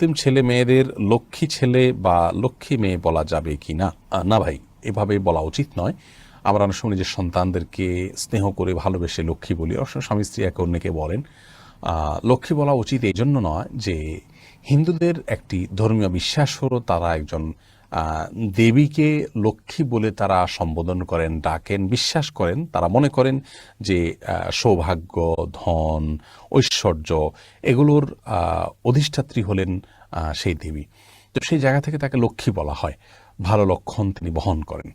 মুসলিম ছেলে মেয়েদের লক্ষ্মী ছেলে বা লক্ষ্মী মেয়ে বলা যাবে কি না? না ভাই, এভাবে বলা উচিত নয়। আমরা অনেক সময় নিজের সন্তানদেরকে স্নেহ করে ভালোবেসে লক্ষ্মী বলি। অবশ্য স্বামী স্ত্রী একে অন্যকে বলেন। লক্ষ্মী বলা উচিত এই জন্য নয় যে হিন্দুদের একটি ধর্মীয় বিশ্বাস হলো তারা একজন দেবীকে লক্ষ্মী বলে তারা সম্বোধন করেন, ডাকেন, বিশ্বাস করেন। তারা মনে করেন যে সৌভাগ্য, ধন, ঐশ্বর্য এগুলোর অধিষ্ঠাত্রী হলেন সেই দেবী। তো সেই জায়গা থেকে তাকে লক্ষ্মী বলা হয়। ভালো লক্ষণ তিনি বহন করেন।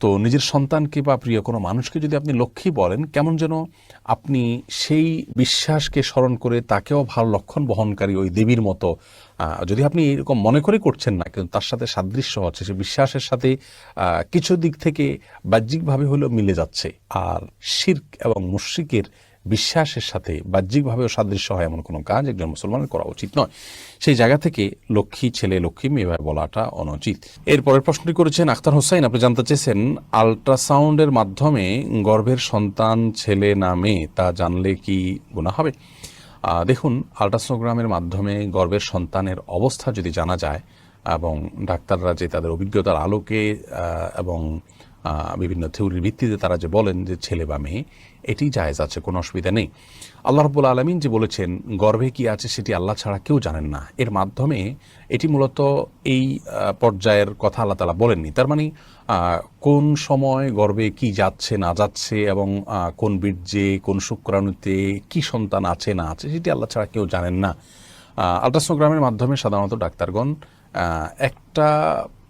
তো নিজের সন্তানকে বা প্রিয় কোনো মানুষকে যদি আপনি লক্ষ্মী বলেন, কেমন যেন আপনি সেই বিশ্বাসকে স্মরণ করে তাকেও ভালো লক্ষণ বহনকারী ওই দেবীর মতো যদি আপনি এরকম মনে করে করছেন না, কিন্তু তার সাথে সাদৃশ্য হচ্ছে সে বিশ্বাসের সাথে কিছু দিক থেকে বাহ্যিকভাবে হলেও মিলে যাচ্ছে। আর শির্ক এবং মুশ্রিকের বিশ্বাসের সাথে, বাহ্যিকভাবেও সাদৃশ্য হয় এমন কোনো কাজ একজন মুসলমানের করা উচিত নয়। সেই জায়গা থেকে লক্ষ্মী ছেলে লক্ষ্মী মেয়ে বলাটা অনুচিত। এরপরের প্রশ্নটি করেছেন আখতার হোসাইন আপনি জানতে চেয়েছেন, আল্ট্রাসাউন্ডের মাধ্যমে গর্ভের সন্তান ছেলে না মেয়ে, তা জানলে কি গুণা হবে? দেখুন, আল্ট্রাসোনোগ্রামের মাধ্যমে গর্ভের সন্তানের অবস্থা যদি জানা যায় এবং ডাক্তাররা যে তাদের অভিজ্ঞতার আলোকে এবং বিভিন্ন থিওরির ভিত্তিতে তারা যে বলেন যে ছেলে বা মেয়ে, এটি জায়েজ আছে, কোনো অসুবিধা নেই। আল্লাহ রব্বুল আলমিন যে বলেছেন, গর্ভে কি আছে সেটি আল্লাহ ছাড়া কেউ জানেন না। এর মাধ্যমে এটি মূলত এই পর্যায়ের কথা আল্লাহ তালা বলেননি। তার মানে কোন সময় গর্ভে কি যাচ্ছে, না যাচ্ছে এবং কোন বীর্যে, কোন শুক্রাণুতে কি সন্তান আছে, না আছে, সেটি আল্লাহ ছাড়া কেউ জানেন না। আলট্রাসোনোগ্রামের মাধ্যমে সাধারণত ডাক্তারগণ একটা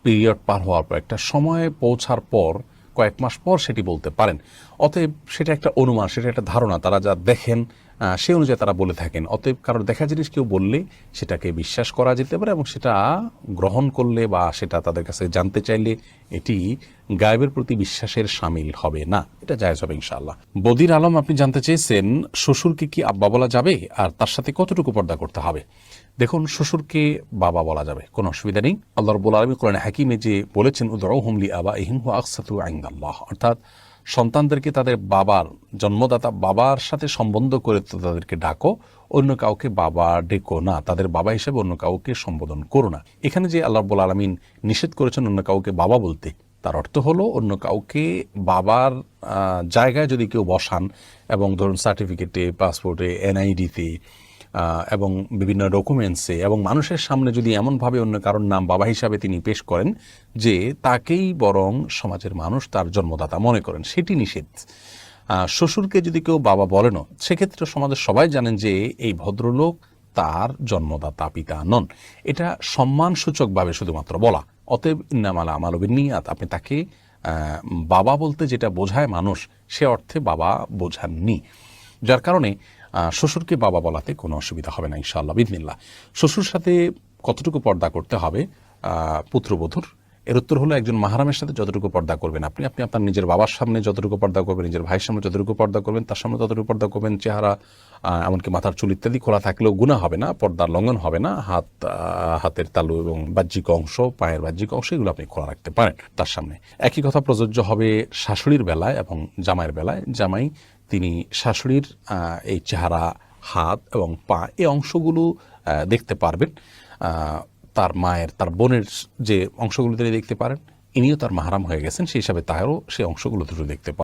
পিরিয়ড পার হওয়ার পর, একটা সময়ে পৌঁছার পর, কয়েক মাস পর সেটি বলতে পারেন। অতএব সেটা একটা অনুমান, সেটা একটা ধারণা। তারা যা দেখেন সেই অনুযায়ী তারা বলে থাকেন। অতএব কারোর দেখা জিনিস কেউ বললে সেটাকে বিশ্বাস করা যেতে পারে এবং সেটা গ্রহণ করলে বা সেটা তাদের কাছে জানতে চাইলে এটি গায়েবের প্রতি বিশ্বাসের সামিল হবে না। এটা জায়জ হবে ইনশাআল্লাহ। বদির আলম, আপনি জানতে চেয়েছেন শ্বশুরকে কি আব্বা বলা যাবে আর তার সাথে কতটুকু পর্দা করতে হবে? দেখুন, শ্বশুরকে বাবা বলা যাবে, কোনো অসুবিধা নেই। আল্লাহ রব্বুল আলমী কোরআন হাকিমে যে বলেছেন উদরাউ হুমলি আবা ইহিম আকসাতু আইন্দাল্লাহ। অর্থাৎ সন্তানদেরকে তাদের বাবার জন্মদাতা বাবার সাথে সম্বন্ধ করে তো তাদেরকে ডাকো, অন্য কাউকে বাবা ডেকো না, তাদের বাবা হিসেবে অন্য কাউকে সম্বোধন করো না। এখানে যে আল্লাহ রব্বুল আলমিন নিষেধ করেছেন অন্য কাউকে বাবা বলতে, তার অর্থ হলো অন্য কাউকে বাবার জায়গায় যদি কেউ বসান এবং ধরুন সার্টিফিকেটে পাসপোর্টে এনআইডিতে এবং বিভিন্ন ডকুমেন্টসে এবং মানুষের সামনে যদি এমনভাবে অন্য কারোর নাম বাবা হিসাবে তিনি পেশ করেন যে তাকেই বরং সমাজের মানুষ তার জন্মদাতা মনে করেন, সেটি নিষেধ। শ্বশুরকে যদি কেউ বাবা বলেনও, সেক্ষেত্রে সমাজের সবাই জানেন যে এই ভদ্রলোক তার জন্মদাতা পিতা নন। এটা সম্মানসূচকভাবে শুধুমাত্র বলা। অতএব ইন্নামালা আমাল বিনিয়াত আপনি তাকে বাবা বলতে যেটা বোঝায় মানুষ, সে অর্থে বাবা বোঝাননি। যার কারণে শ্বশুরকে বাবা বলাতে কোনো অসুবিধা হবে না, ইনশাআল্লাহ বিদিনিল্লা শ্বশুর সাথে কতটুকু পর্দা করতে হবে পুত্রবধূর এর উত্তর হলো একজন মাহারামের সাথে যতটুকু পর্দা করবেন। আপনি আপনি আপনার নিজের বাবার সামনে যতটুকু পর্দা করবেন, নিজের ভাইয়ের সামনে যতটুকু পর্দা করবেন, তার সামনে ততটুকু পর্দা করবেন, চেহারা এমনকি মাথার চুল ইত্যাদি খোলা থাকলেও গুণা হবে না পর্দার লঙ্ঘন হবে না, হাত হাতের তালু এবং বাহ্যিক অংশ, পায়ের বাহ্যিক অংশ, এগুলো আপনি খোলা রাখতে পারেন তার সামনে। একই কথা প্রযোজ্য হবে শাশুড়ির বেলায় এবং জামাইয়ের বেলায়। জামাই, তিনি শাশুড়ির এই চেহারা, হাত এবং পা, এই অংশগুলো দেখতে পারবেন। তার মায়ের, তার বোনের যে অংশগুলো তিনি দেখতে পারেন, ইনিও তার মাহারাম হয়ে গেছেন, সেই হিসাবে তারও সেই অংশগুলো দুটো দেখতে পারেন।